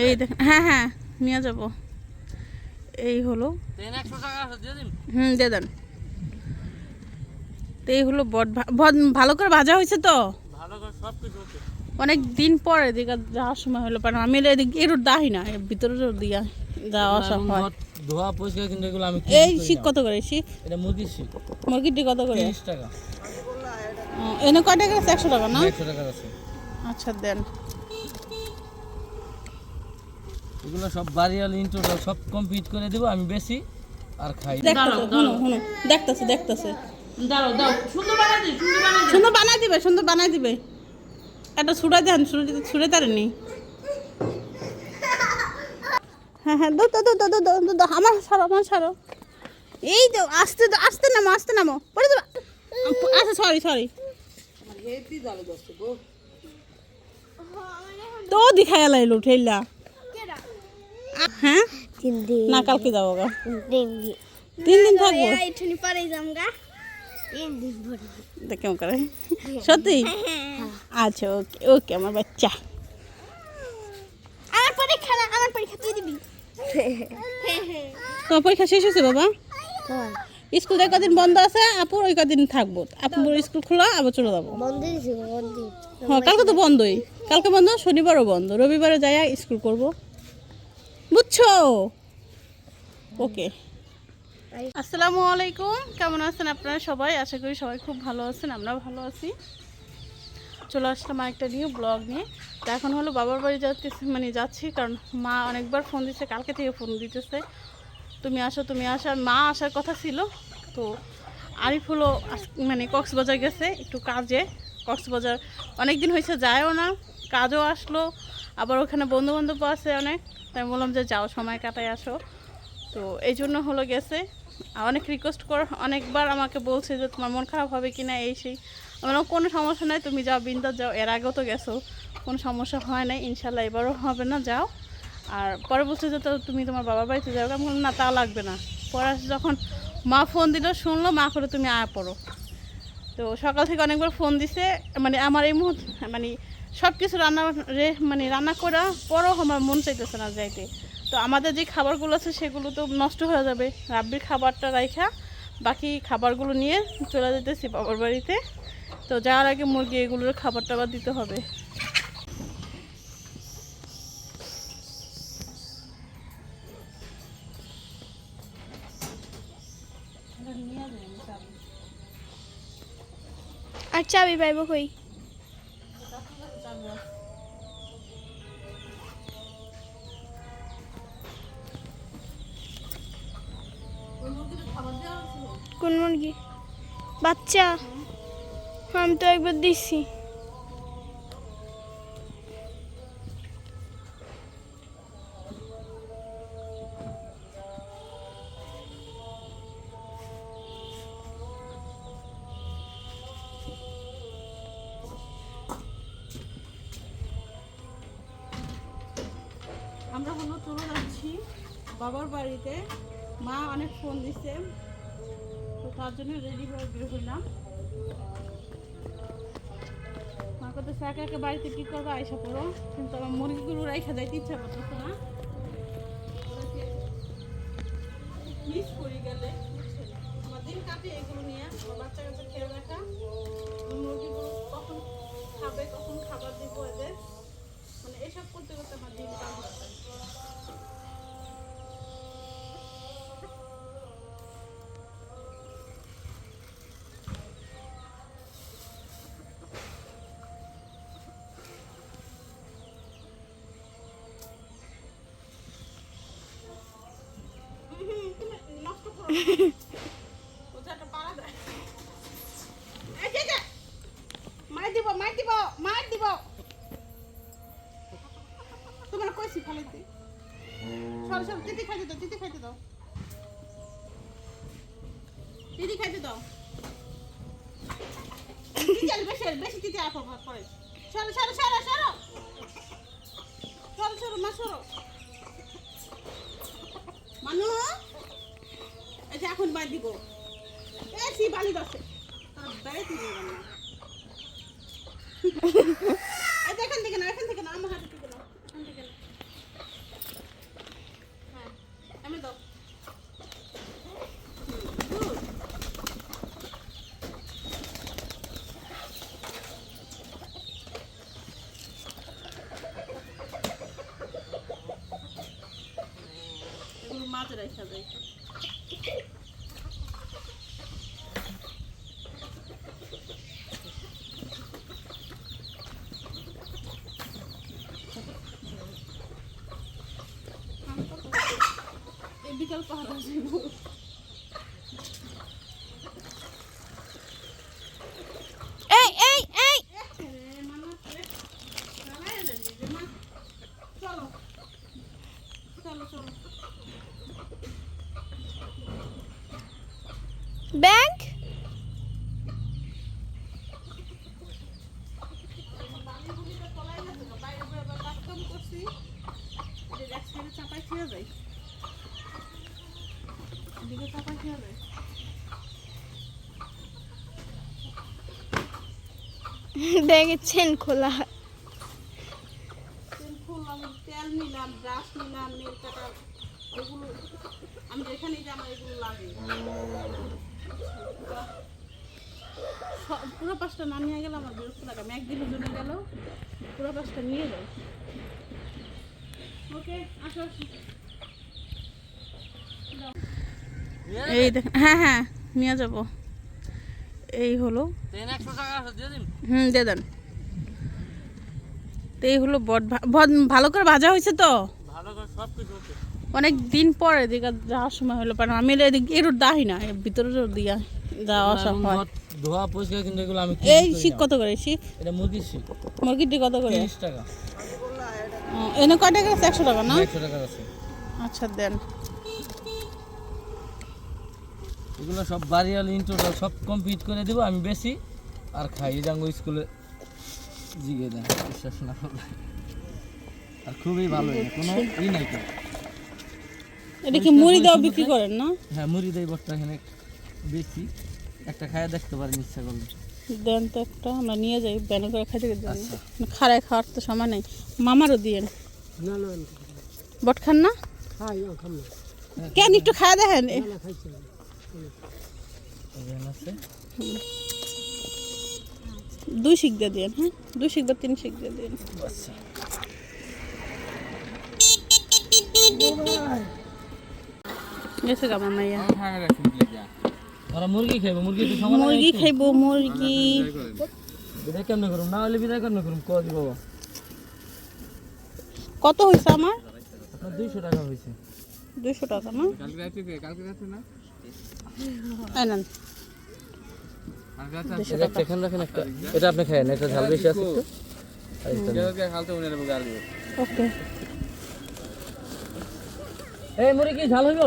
এই দেখ হ্যাঁ হ্যাঁ নিয়ে যাব। এই হলো টাকা হুম দিয়ে দেন। তো এই হলো বট ভালো করে ভাজা হয়েছে তো? অনেক দিন পরে এদিকে যাওয়ার সময় হলো কারণ আমি এদিকে এর দাহি না ভিতরে দিয়া যাওয়া আসা হয়। ধোয়া পরিষ্কার কিন্তু এগুলো আমি এই শিখ কত করে শিখ এটা মুরগির শিক মুরগিটি কত করে? তিরিশ টাকা। ও, এনে কয় টাকা আছে? একশো টাকা না? একশো টাকার আছে। আচ্ছা দেন। এগুলো সব বাড়িওয়ালা ইন্টোটাল সব কমপ্লিট করে দেবো আমি বেশি আর খাই দেখতেছে শুনো শুনো দেখতেছে দেখতেছে। সুন্দর বানাই দিই সুন্দর বানাই দিই সুন্দর বানাই দিবে সুন্দর বানাই দিবে। একটা ছুড়ে দেন ছুড়ে ছুড়ে তারেনি হ্যাঁ হ্যাঁ দো দো দো দো দো দো দো আমার ছাড়ো আমার ছাড়ো এই তো আসতে দাও, আসতে নামো আসতে নামো। পড়ে দেবো আচ্ছা সরি সরি তো দিখাই লাইলো ঠেলা হ্যাঁ? না কালকে যাব গা। তিন দিন। থাকব? কেমন করে। সত্যি? আচ্ছা ওকে ওকে আমার বাচ্চা। আমার পরীক্ষা আমার পরীক্ষা তুই দিবি। তোমার পরীক্ষা শেষ হয়েছে বাবা? স্কুল যে কদিন বন্ধ আছে আপুর ওই কদিন থাকব। আপুর স্কুল খোলা আবার চলে যাব। বন্ধ হ্যাঁ কালকে তো বন্ধই। কালকে বন্ধ শনিবারও বন্ধ। রবিবারে যাই স্কুল করব। বুঝছ ওকে। আসসালামু আলাইকুম। কেমন আছেন আপনারা সবাই? আশা করি সবাই খুব ভালো আছেন, আমরাও ভালো আছি। চলে আসলাম একটা নিউ ব্লগ নিয়ে। তো এখন হলো বাবার বাড়ি যাচ্ছি মানে যাচ্ছি, কারণ মা অনেকবার ফোন দিচ্ছে কালকে থেকে ফোন দিতেছে। তুমি আসো তুমি আসো। আর মা আসার কথা ছিল, তো আরিফ হলো মানে কক্সবাজার গেছে একটু কাজে। কক্সবাজার অনেক দিন হয়েছে, যায়ও না। কাজও আসলো। আবার ওখানে বন্ধু বান্ধব আছে অনেক, তাই বললাম যে যাও, সময় কাটায় আসো। তো এই জন্য হলো গেছে। অনেক রিকোয়েস্ট কর, অনেকবার আমাকে বলছে যে তোমার মন খারাপ হবে কি না এই সেই। আমি বললাম, কোনো সমস্যা নাই, তুমি যাও, বিন্দাস যাও। এর আগেও তো গেছো। কোনো সমস্যা হয় নাই, ইনশাল্লাহ এবারও হবে না, যাও। আর পরে বলছে যে তো তুমি তোমার বাবার বাড়িতে যাও। আমি বললাম, না, তা লাগবে না। পরে যখন মা ফোন দিল, শুনলো, মা, করে তুমি আয়া পড়ো। তো সকাল থেকে অনেকবার ফোন দিছে মানে আমার এই মুহূর্ত মানে সব কিছু রান্না, রে মানে রান্না করা পরও আমার মন চাইতেছে না যাইতে। তো আমাদের যে খাবারগুলো আছে সেগুলো তো নষ্ট হয়ে যাবে। রাব্বির খাবারটা রাইখা, বাকি খাবারগুলো নিয়ে চলে যেতেছি বাবার বাড়িতে। তো যাওয়ার আগে মুরগি এগুলোর খাবার টাবার দিতে হবে। চাবি পাইব কই? কোন মুরগি? বাচ্চা। আমি তো একবার দিছি। আমরা হলো চলে যাচ্ছি বাবার বাড়িতে। মা অনেক ফোন দিছে। তো তার জন্য রেডি হয়ে বের হইলাম। মা কথা একা একা বাড়িতে কী করব? আইসা পড়ো। কিন্তু আমার মুরগিগুলো রেখে যাইতে ইচ্ছা করতেছে না। মিস করে গেলে। দিন কাটে এগুলো নিয়ে। বাচ্চা কাচ্চা খেয়ে মার দিব দিব দিব তোমার কইছি ফালাইতে সর সর দিদি খাইতে দাও দিদি খাইতে দাও দিদি খাইতে দাও দিদি আর বেশি বেশি দিদি আর পর পরে সরো সরো সরো সরো সরো সরো মা সরো মানু। এখন বাদ দিব। এ বালি দছে তারপরে তুই এই দেখেন থেকে না এখান থেকে না আমার হাতে থেকে না থেকে না হ্যাঁ দাও। মাছ রাখা যায় ব্যাগের চেন খোলা। তেল নিলাম ব্রাশ নিলাম নেল কাটার এগুলো আমি যেখানেই যে আমার এগুলো লাগে। সব- পুরো পাঁচটা না নিয়ে গেলে আমার বিরক্ত লাগে। আমি একদিনের জন্য গেল পুরো পাঁচটা নিয়ে যাই। ওকে আসো। এই দেখ হ্যাঁ হ্যাঁ নিয়ে যাব। এই হলো। টাকা হুম দিয়ে দেন। তো এই হলো বট ভালো করে ভাজা হয়েছে তো? অনেক দিন পরে এদিকে যাওয়ার সময় হলো কারণ আমি এদিকে এর দাহি না এর ভিতরে দিয়া যাওয়া আসা হয়। ধোয়া পরিষ্কার কিন্তু এগুলো আমি এই শিক কত করে? শিক এটা মুরগির শিক মুরগিটি কত করে? তিরিশ টাকা। এনে কয় টাকা আছে? একশো টাকা না? একশো টাকার আছে। আচ্ছা দেন। এগুলো সব বাড়িয়াল ইন্টোটাল সব কমপ্লিট করে দেবো আমি বেশি আর খাই। এই স্কুলে জিগে দেন বিশ্বাস না আর খুবই ভালো এটা কোনো ই নাই তো। এটা কি মুড়ি দাও বিক্রি করেন না? হ্যাঁ মুড়ি দেই বটটা এখানে বেশি। একটা খায়া দেখতে পারেন ইচ্ছা করলে। দেন তো একটা আমরা নিয়ে যাই ব্যানে করে খাইতে দেন আচ্ছা। খাড়ায় খাওয়ার তো সময় নেই। মামারও দিয়েন। না না বট খান না? কেন একটু খাওয়া দেখেন। দুই শিক দিয়ে দিন হ্যাঁ? দুই শিক বা তিন শিক দিয়ে আচ্ছা। গেছে গা আমার মাইয়া মুরগি খাইবো মুরগি তো সময় মুরগি খাইবো মুরগি। বিদায় কেমনে করুম? না হলে বিদায় কেমনে করুম? কো দি বাবা? কত হয়েছে আমার? আপনার দুইশো টাকা হয়েছে দুইশো টাকা না? নেন দুইশো টাকা এখানে রাখেন একটা। এটা আপনি খাইয়েন এটা ঝাল বেশি আছে একটু। ওকে। এই মুড়ি কি ঝাল হইব?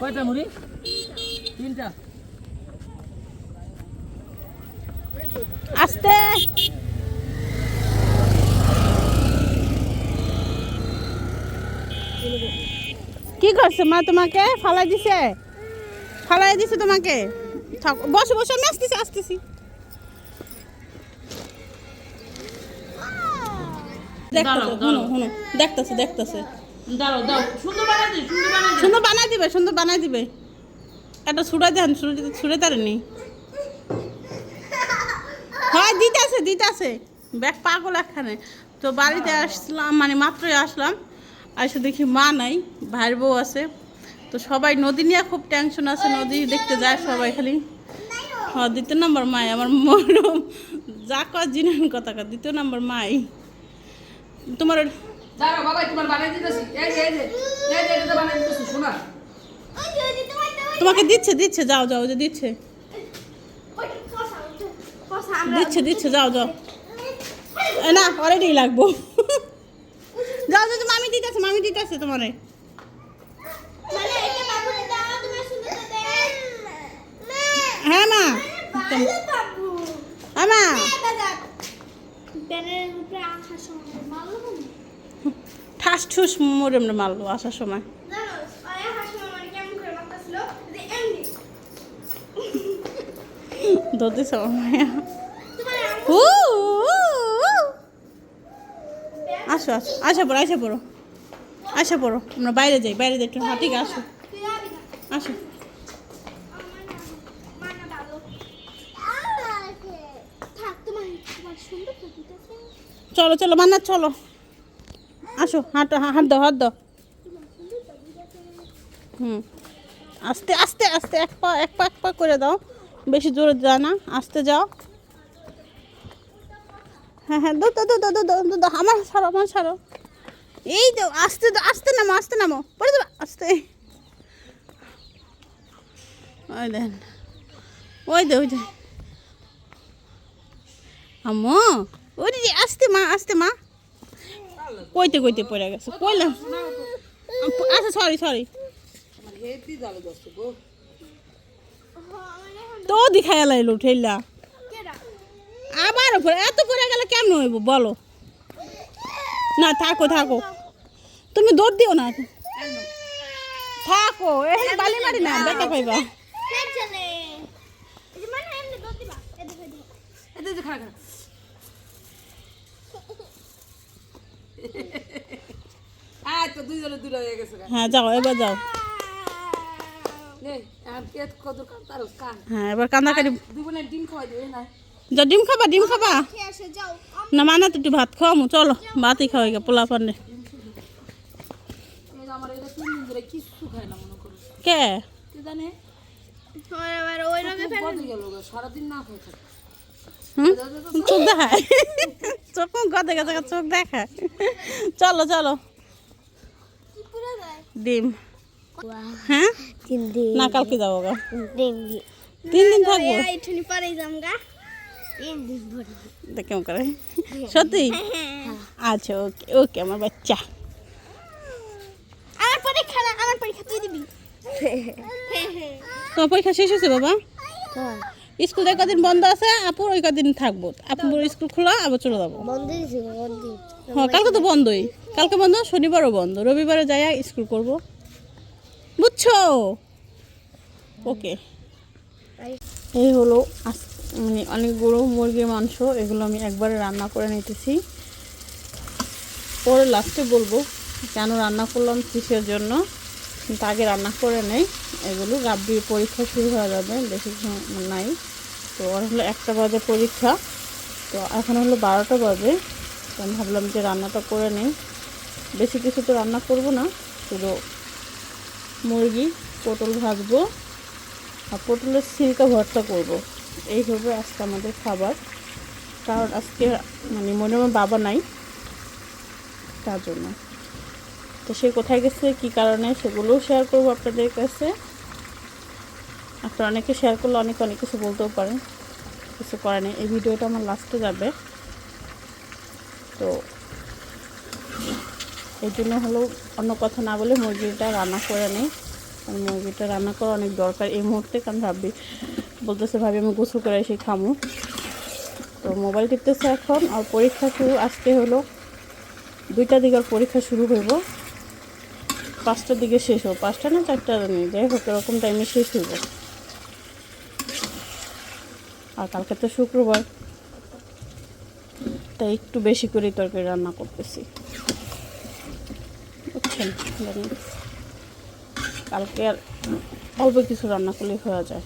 কয়টা মুড়ি? তিনটা। আস্তে। কি করছে মা তোমাকে? ফালাই দিছে? ফালাই দিছে তোমাকে। থাক বসো বসো আমি আসতেছি আসতেছি। দেখতেছে দেখতেছে সুন্দর বানাই দিবে সুন্দর বানাই দিবে। একটা ছুড়ে দেন ছুড়ে ছুড়ে তারেনি হয় দিতেছে দিতেছে। ব্যাগ পাগল একখানে। তো বাড়িতে আসলাম মানে মাত্রই আসলাম। এসে দেখি মা নাই ভাইয়ের বউ আছে। তো সবাই নদী নিয়ে খুব টেনশন আছে নদী দেখতে যায় সবাই খালি। হ্যাঁ দ্বিতীয় নম্বর মাই আমার মরম। যা কর জিনের কথা কর দ্বিতীয় নম্বর মাই। তোমার তোমাকে দিচ্ছে দিচ্ছে যাও যাও যে দিচ্ছে। দিচ্ছে দিচ্ছে যাও যাও। এ না অলরেডি লাগবো। যাও যাও যাও, মামি দিতেছে মামি দিতেছে তোমারে। হ্যাঁ মা। হ্যাঁ মা। আসার সময় ভালো হবে। ঠাস ঠুস মরে মরে মারলো আসার সময়। জানো সময় মানে। আসো আসো। আসা পড়ো আসা পড়ো। আচ্ছা পড়ো আমরা বাইরে যাই বাইরে যাই একটু হাতে আসো আসো চলো চলো মান্না চলো আসো হাঁটো হাত দাও হাত দাও হুম আস্তে আস্তে আস্তে এক পা এক পা এক পা করে দাও বেশি জোরে যায় না আস্তে যাও হ্যাঁ হ্যাঁ দো দো দো দো দো দো আমার সারো আমার সারো এই তো আস্তে দো আস্তে নামো আস্তে নামো। পড়ে দেবো আস্তে। ওই দেন। ওই দে ওই দে। আম্মু, ওই যে, আস্তে মা আস্তে মা। কইতে কইতে পড়ে গেছে। কইলাম। আচ্ছা সরি সরি তো দিখাই লাইলো ঠেলা আবার এত পরে গেলে কেমন হইব, বলো। না, থাকো থাকো। তুমি দৌড় দিও না। থাকো এখানে বালি মারি না দেখতে পাইবা হ্যাঁ যাও হ্যাঁ, যাও। ডিম খাবা ডিম খাবা। না মানে তুই ভাত খাওয়ামু চলো। ভাতই খাওয়াই পোলা পান্ডে। ধরে কিচ্ছু খায় না মনে করো। কে? কে জানে? ওই এবার ওই রোগে কত গেল গো, সারাদিন না খাই থাকে। হুম? চোখ দেখায়। চোখ গদে গেছে চোখ দেখায়। চলো চলো। ডিম। হ্যাঁ? না কালকে যাব গা। তিন দিন। থাকব? কেমন করে। সত্যি? আচ্ছা ওকে ওকে আমার বাচ্চা আমার পরীক্ষা পরীক্ষা শেষ হয়েছে, বাবা? স্কুল যে কদিন বন্ধ আছে আপুর ওই কদিন থাকব আপুর স্কুল খোলা, আবার চলে যাব। হ্যাঁ কালকে তো বন্ধই। কালকে বন্ধ, শনিবারও বন্ধ। রবিবারে যাই স্কুল করব। বুঝছ? ওকে। এই হলো মানে অনেকগুলো মুরগির মাংস, এগুলো আমি একবারে রান্না করে নিতেছি। পরে লাস্টে বলব, কেন রান্না করলাম কিসের জন্য? কিন্তু আগে রান্না করে নেই। এগুলো রাব্বির পরীক্ষা শুরু হয়ে যাবে, বেশি নাই। তো ওর হলো একটা বাজে পরীক্ষা। তো এখন হলো বারোটা বাজে। তো আমি ভাবলাম যে রান্নাটা করে নেই। বেশি কিছু তো রান্না করব না, শুধু মুরগি, পটল ভাজবো আর পটলের সিল্কা ভর্তা করব। এই হবে আজকে আমাদের খাবার। কারণ আজকে মানে মনে আমার বাবা নাই, তার জন্য। তো সে কোথায় গেছে, কী কারণে সেগুলোও শেয়ার করব আপনাদের কাছে। আপনারা অনেকে শেয়ার করলে অনেক অনেক কিছু বলতেও পারেন। কিছু করে নেই। এই ভিডিওটা আমার লাস্টে যাবে। তো এই জন্য হলো অন্য কথা না বলে মুরগিটা রান্না করে নেই। কারণ মুরগিটা রান্না করা অনেক দরকার। এই মুহূর্তে কারণ ভাবি বলতেছে, ভাবি, আমি গোসল করে এসে খামু। তো মোবাইল টিপতেছে এখন। আর পরীক্ষা শুরু, আজকে হলো দুইটা দিকের পরীক্ষা শুরু হইব। পাঁচটার দিকে শেষ হোক পাঁচটা না চারটা নেই, যাই হোক, এরকম টাইমে শেষ হইব। আর কালকে তো শুক্রবার, তাই একটু বেশি করেই তরকারি রান্না করতেছি। বুঝছেন? কালকে আর অল্প কিছু রান্না করলেই হয়ে যায়।